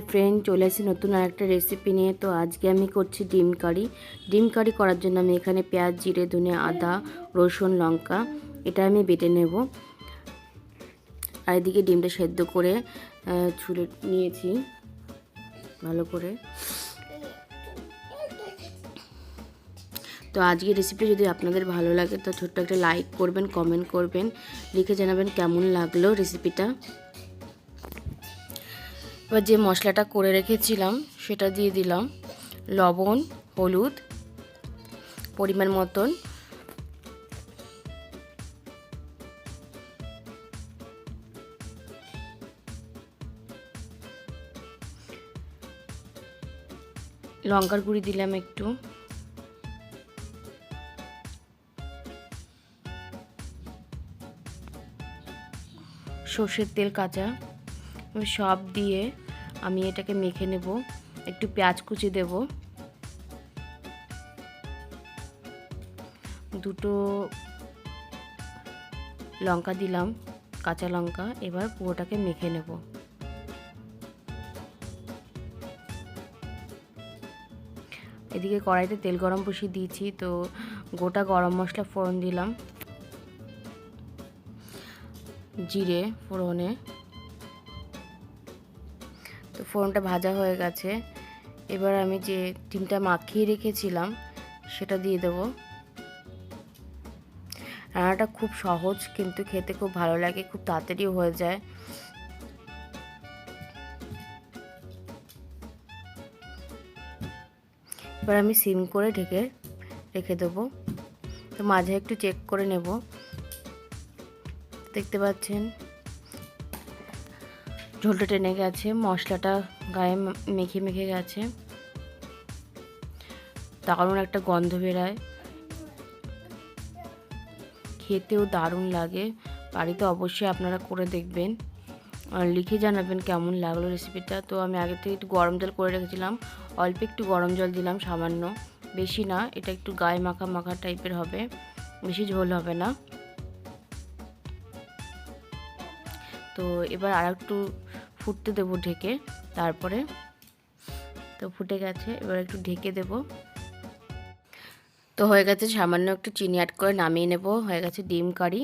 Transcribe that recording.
Hi friend চলে আসি নতুন আর একটা রেসিপি নিয়ে। তো আজকে আমি করছি ডিম কারি। ডিম কারি করার জন্য আমি এখানে পেঁয়াজ, জিরে, ধনে, আদা, রসুন, লঙ্কা, এটা আমি বেটে নেব। আর এদিকে ডিমটা সেদ্ধ করে ছুলে নিয়েছি। ভালো করে। তো আজকে রেসিপি যদি আপনাদের ভালো লাগে, তো ছোট্ট একটা লাইক করবেন কমেন্ট করবেন। লিখে জানাবেন কেমন লাগল রেসিপিটা এবার যে মশলাটা করে রেখেছিলাম, সেটা দিয়ে দিলাম লবণ, হলুদ, পরিমাণ মতন। লঙ্কার গুঁড়ি দিলাম একটু। সর্ষের তেল কাঁচা। সব দিয়ে আমি এটাকে মেখে নেব। একটু পেঁয়াজ কুচি দেব। দুটো লঙ্কা দিলাম, কাঁচা লঙ্কা, এবার পুরোটাকে মেখে নেব। এদিকে কড়াইতে তেল গরম বসিয়ে দিয়েছি, তো গোটা গরম মশলা ফোড়ন দিলাম। জিরে ফোড়নে তো ফোড়নটা ভাজা হয়ে গেছে। এবার আমি যে ডিমটা মাখিয়ে রেখেছিলাম, সেটা দিয়ে দেবো। রান্নাটা খুব সহজ, কিন্তু খেতে খুব ভালো লাগে, খুব তাড়াতাড়িও হয়ে যায়। এবার আমি সিম করে ঢেকে রেখে দেবো। তো মাঝে একটু চেক করে নেব। দেখতে পাচ্ছেন? ঝোলটা টেনে গেছে, মশলাটা গায়ে মেখে মেখে গেছে। দারুণ একটা গন্ধ বেরায়। খেতেও দারুণ লাগে। বাড়িতে অবশ্যই আপনারা করে দেখবেন। লিখে জানাবেন কেমন লাগল রেসিপিটা তো আমি আগে থেকে একটু গরম জল করে রেখেছিলাম। অল্প একটু গরম জল দিলাম, সামান্য। বেশি না, এটা একটু গায়ে মাখা মাখা টাইপের হবে। বেশি ঝোল হবে না। তো এবার আর একটু ফুটতে দেবো ঢেকে, তারপরে তো ফুটে গেছে, এবার একটু ঢেকে দেব। তো হয়ে গেছে সামান্য একটু চিনি অ্যাড করে নামিয়ে নেব, হয়ে গেছে ডিম কারি।